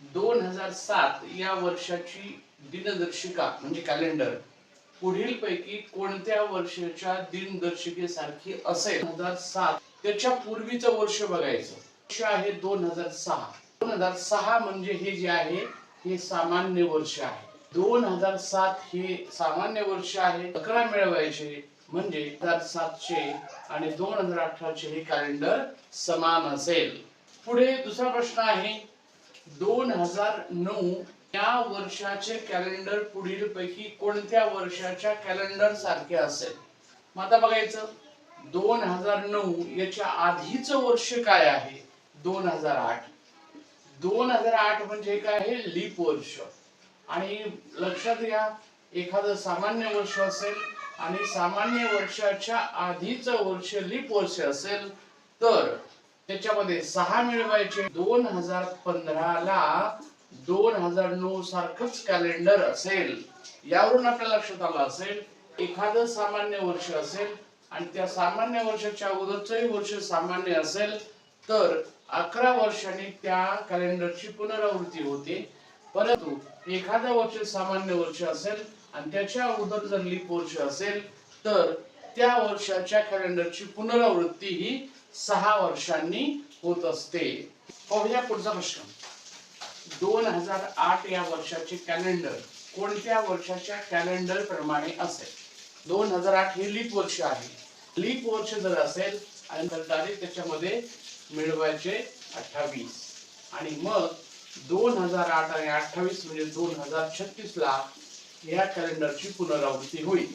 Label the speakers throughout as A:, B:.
A: दोन हजार सात या वर्षाची दिनदर्शिका म्हणजे कॅलेंडर पुढील पैकी कोणत्या वर्षाच्या दिनदर्शिकेसारखी असेल? दोन हजार सात त्याच्या पूर्वीचं वर्ष बघायचं. वर्ष आहे दोन हजार सहा. दोन हजार सहा म्हणजे हे जे आहे हे सामान्य वर्ष आहे. दोन हजार सात हे सामान्य वर्ष आहे. अकरा मिळवायचे म्हणजे हजार सातशे आणि दोन हजार अठराचे हे कॅलेंडर समान असेल. पुढे दुसरा प्रश्न आहे. दोन हजार नऊ या वर्षाचे कॅलेंडर पुढील पैकी कोणत्या वर्षाच्या कॅलेंडर सारखे असेल? मग आता बघायचं दोन हजार नऊ याच्या आधीच वर्ष काय आहे? दोन हजार आठ. दोन हजार आठ म्हणजे काय आहे? लीप वर्ष. आणि लक्षात घ्या एखादं सामान्य वर्ष असेल आणि सामान्य वर्षाच्या आधीच वर्ष लीप वर्ष असेल तर त्याच्यामध्ये सहा मिळवायचे. दोन हजार पंधराला दोन हजार नऊ सारखंच कॅलेंडर असेल. यावरून आपल्या लक्षात आलं असेल एखादं सामान्य वर्ष असेल आणि त्या सामान्य वर्षाच्या अगोदरचंही वर्ष सामान्य असेल तर अकरा वर्षांनी त्या कॅलेंडरची पुनरावृत्ती होते. परंतु एखादं वर्ष सामान्य वर्ष असेल आणि त्याच्या अगोदर जर लीप वर्ष असेल तर त्या वर्षाच्या कॅलेंडरची पुनरावृत्ती ही सहा वर्षांनी होत असते. पाहूया पुढचा प्रश्न. दोन हजार आठ या वर्षाचे कॅलेंडर कोणत्या वर्षाच्या कॅलेंडर प्रमाणे असेल? दोन हजार आठ हे लीप वर्ष आहे. लीप वर्ष जर असेल आणि तर तारीख त्याच्यामध्ये मिळवायचे अठ्ठावीस. आणि मग दोन हजार आठ आणि अठ्ठावीस म्हणजे दोन हजार छत्तीस ला या कॅलेंडरची पुनरावृत्ती होईल.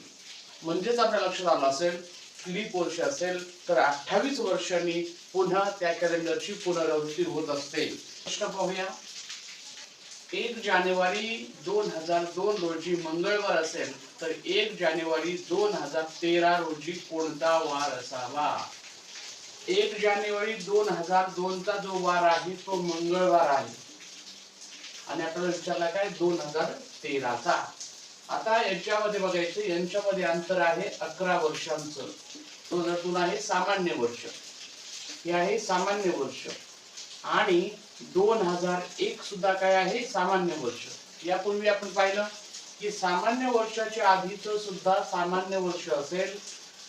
A: म्हणजेच आपल्या लक्षात आलं असेल लीप वर्ष असेल तर अठ्ठावीस वर्षांनी पुन्हा त्या कॅलेंडरची पुनरावृत्ती होत असते. प्रश्न पाहूया. एक जानेवारी दोन हजार दोन रोजी मंगळवार असेल तर एक जानेवारी दोन हजार तेरा रोजी कोणता वार असावा? एक जानेवारी दोन हजार दोनचा जो वार आहे तो मंगळवार आहे. आणि आपल्याला विचारला काय? दोन हजार तेराचा आता याच्यामध्ये बघायचं यांच्यामध्ये अंतर आहे अकरा वर्षांचं. दोन हजार दोन आहे सामान्य वर्ष. हे आहे सामान्य वर्ष. आणि दोन हजार एक सुद्धा काय आहे? सामान्य वर्ष. यापूर्वी आपण पाहिलं की सामान्य वर्षाच्या आधीच सुद्धा सामान्य वर्ष असेल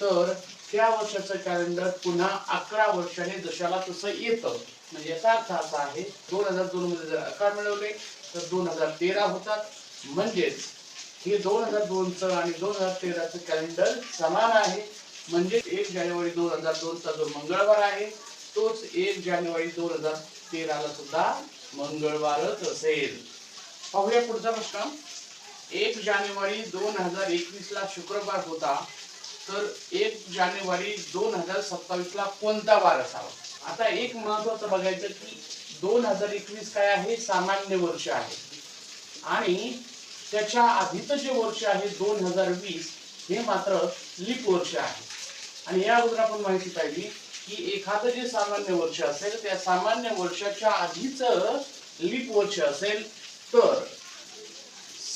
A: तर त्या वर्षाचं कॅलेंडर पुन्हा अकरा वर्षाने जशाला तसं येतं. म्हणजे याचा अर्थ असा आहे दोन हजार दोन मध्ये जर अकरा मिळवले तर दोन हजार तेरा होतात. म्हणजेच हे दोन हजार दोनचं आणि दोन हजार तेराचं कॅलेंडर समान आहे. म्हणजे एक जानेवारी दोन हजार दोनचा जो मंगळवार आहे तोच एक जानेवारी दोन हजार तेराला सुद्धा मंगळवारच असेल. पाहूया पुढचा प्रश्न. एक जानेवारी दोन हजार एकवीस ला शुक्रवार होता तर एक जानेवारी दोन हजार सत्तावीस ला कोणता वार असावा? आता एक महत्वाचं बघायचं की दोन हजार एकवीस काय आहे? सामान्य वर्ष आहे. आणि त्याच्या आधीच जे वर्ष आहे दोन हजार वीस हे मात्र लीप वर्ष आहे. आणि या अगोदर आपण माहिती पाहिली की एखादं जे सामान्य वर्ष असेल त्या सामान्य वर्षाच्या आधीच लीप वर्ष असेल तर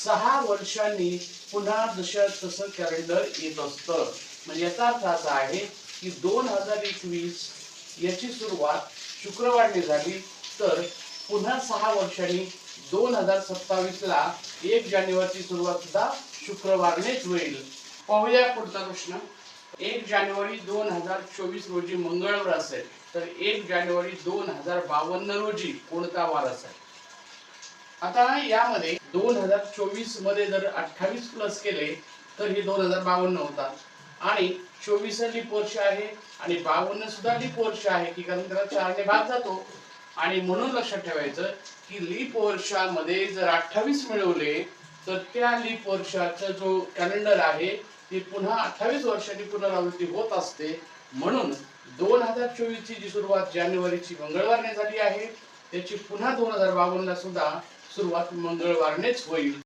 A: सहा वर्षांनी पुन्हा जशा तसं कॅलेंडर येत असतं. म्हणजे याचा अर्थ असा आहे की दोन हजार एकवीस याची सुरुवात शुक्रवारने झाली तर पुन्हा सहा वर्षांनी दोन हजार सत्तावीस ला एक जानेवारीची सुरुवात सुद्धा शुक्रवारनेच होईल. पाहूया पुढचा प्रश्न. एक जानेवारी दोन हजार चोवीस रोजी मंगळवार असेल तर एक जानेवारी दोन हजार बावन्न रोजी कोणता वार असेल? आता यामध्ये दोन हजार चोवीसमध्ये जर अठ्ठावीस प्लस केले तर हे दोन हजार बावन्न होतात आणि चोवीस लिप वर्ष आहे आणि बावन्न सुद्धा लिप वर्ष आहे की कारण त्याला चारने भाग जातो. आणि म्हणून लक्षात ठेवायचं की लीप वर्षामध्ये जर अठ्ठावीस मिळवले तर त्या लीप वर्षाचा जो कॅलेंडर आहे ती पुन्हा अठ्ठावीस वर्षाची पुनरावृत्ती होत असते. म्हणून दोन हजार चोवीस ची जी सुरुवात जानेवारीची मंगळवारने झाली आहे त्याची पुन्हा दोन हजार बावन्नला सुद्धा सुरुवात मंगळवारनेच होईल.